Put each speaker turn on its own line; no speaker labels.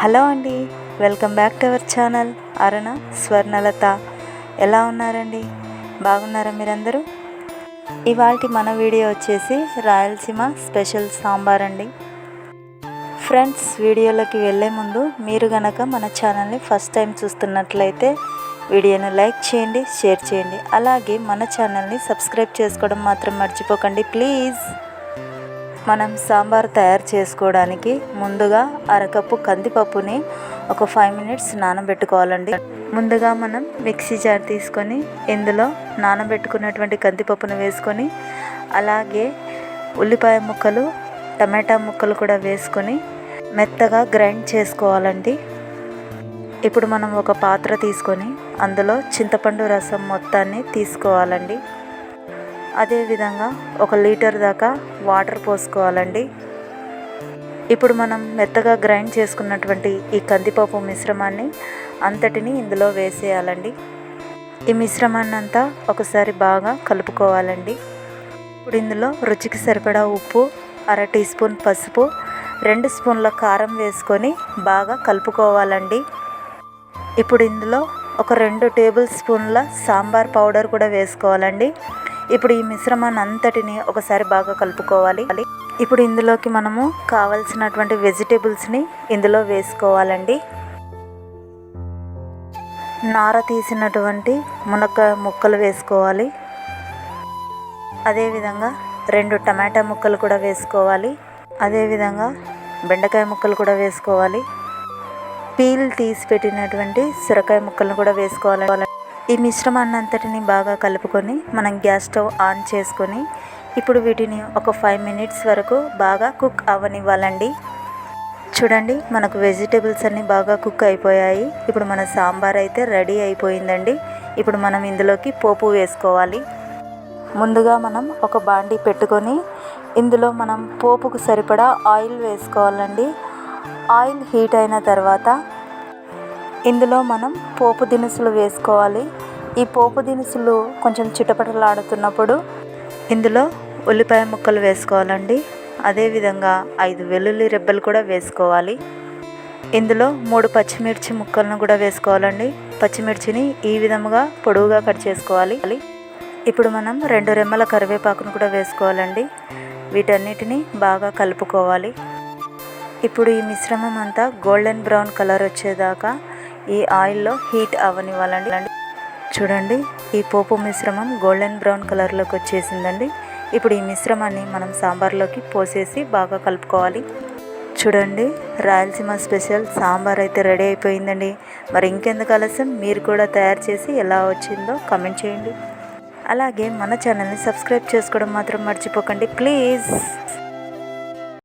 Hello అండి welcome back to our channel. Aruna Swarnalatha. ఎలా ఉన్నారండి? బాగున్నారా మీరందరూ? ఇవాళ మన వీడియో వచ్చేసి రాయలసీమ స్పెషల్ సాంబార్ అండి. ఫ్రెండ్స్ వీడియోలోకి వెళ్ళే ముందు మీరు గనక మన ఛానల్ని ఫస్ట్ టైం చూస్తున్నట్లయితే వీడియోను లైక్ చేయండి షేర్ చేయండి. అలాగే మన ఛానల్ని సబ్స్క్రైబ్ చేసుకోవడం మాత్రం మర్చిపోకండి ప్లీజ్. మనం సాంబార్ తయారు చేసుకోవడానికి ముందుగా అరకప్పు కందిపప్పుని ఒక ఫైవ్ మినిట్స్ నానబెట్టుకోవాలండి. ముందుగా మనం మిక్సీ జార్ తీసుకొని ఇందులో నానబెట్టుకున్నటువంటి కందిపప్పును వేసుకొని అలాగే ఉల్లిపాయ ముక్కలు టమాటా ముక్కలు కూడా వేసుకొని మెత్తగా గ్రైండ్ చేసుకోవాలండి. ఇప్పుడు మనం ఒక పాత్ర తీసుకొని అందులో చింతపండు రసం మొత్తాన్ని తీసుకోవాలండి. అదేవిధంగా ఒక లీటర్ దాకా వాటర్ పోసుకోవాలండి. ఇప్పుడు మనం మెత్తగా గ్రైండ్ చేసుకున్నటువంటి ఈ కందిపప్పు మిశ్రమాన్ని అంతటిని ఇందులో వేసేయాలండి. ఈ మిశ్రమాన్ని అంతా ఒకసారి బాగా కలుపుకోవాలండి. ఇప్పుడు ఇందులో రుచికి సరిపడా ఉప్పు అర టీ స్పూన్ పసుపు రెండు స్పూన్ల కారం వేసుకొని బాగా కలుపుకోవాలండి. ఇప్పుడు ఇందులో ఒక రెండు టేబుల్ స్పూన్ల సాంబార్ పౌడర్ కూడా వేసుకోవాలండి. ఇప్పుడు ఈ మిశ్రమాన్ని అంతటిని ఒకసారి బాగా కలుపుకోవాలి. ఇప్పుడు ఇందులోకి మనము కావలసినటువంటి వెజిటేబుల్స్ని ఇందులో వేసుకోవాలండి. నార తీసినటువంటి మునక్కాయ ముక్కలు వేసుకోవాలి. అదేవిధంగా రెండు టమాటా ముక్కలు కూడా వేసుకోవాలి. అదేవిధంగా బెండకాయ ముక్కలు కూడా వేసుకోవాలి. పీల్ తీసి పెట్టినటువంటి సొరకాయ ముక్కలను కూడా వేసుకోవాలి. ఈ మిశ్రమాన్నంతటిని బాగా కలుపుకొని మనం గ్యాస్ స్టవ్ ఆన్ చేసుకొని ఇప్పుడు వీటిని ఒక ఫైవ్ మినిట్స్ వరకు బాగా కుక్ అవ్వనివ్వాలండి చూడండి మనకు వెజిటేబుల్స్ అన్నీ బాగా కుక్ అయిపోయాయి. ఇప్పుడు మన సాంబార్ అయితే రెడీ అయిపోయిందండి. ఇప్పుడు మనం ఇందులోకి పోపు వేసుకోవాలి. ముందుగా మనం ఒక బాండీ పెట్టుకొని ఇందులో మనం పోపుకు సరిపడా ఆయిల్ వేసుకోవాలండి. ఆయిల్ హీట్ అయిన తర్వాత ఇందులో మనం పోపు దినుసులు వేసుకోవాలి. ఈ పోపు దినుసులు కొంచెం చిటపటలాడుతున్నప్పుడు ఇందులో ఉల్లిపాయ ముక్కలు వేసుకోవాలండి. అదేవిధంగా ఐదు వెల్లుల్లి రెబ్బలు కూడా వేసుకోవాలి. ఇందులో మూడు పచ్చిమిర్చి ముక్కలను కూడా వేసుకోవాలండి. పచ్చిమిర్చిని ఈ విధముగా పొడవుగా కట్ చేసుకోవాలి. ఇప్పుడు మనం రెండు రెమ్మల కరివేపాకును కూడా వేసుకోవాలండి. వీటన్నిటిని బాగా కలుపుకోవాలి. ఇప్పుడు ఈ మిశ్రమం అంతా గోల్డెన్ బ్రౌన్ కలర్ వచ్చేదాకా ఈ ఆయిల్లో హీట్ అవ్వనివ్వాలండి చూడండి ఈ పోపు మిశ్రమం గోల్డెన్ బ్రౌన్ కలర్లోకి వచ్చేసిందండి. ఇప్పుడు ఈ మిశ్రమాన్ని మనం సాంబార్లోకి పోసేసి బాగా కలుపుకోవాలి. చూడండి రాయలసీమ స్పెషల్ సాంబార్ అయితే రెడీ అయిపోయిందండి. మరి ఇంకెందుకు ఆలస్యం? మీరు కూడా తయారు చేసి ఎలా వచ్చిందో కమెంట్ చేయండి. అలాగే మన ఛానల్ని సబ్స్క్రైబ్ చేసుకోవడం మాత్రం మర్చిపోకండి. ప్లీజ్!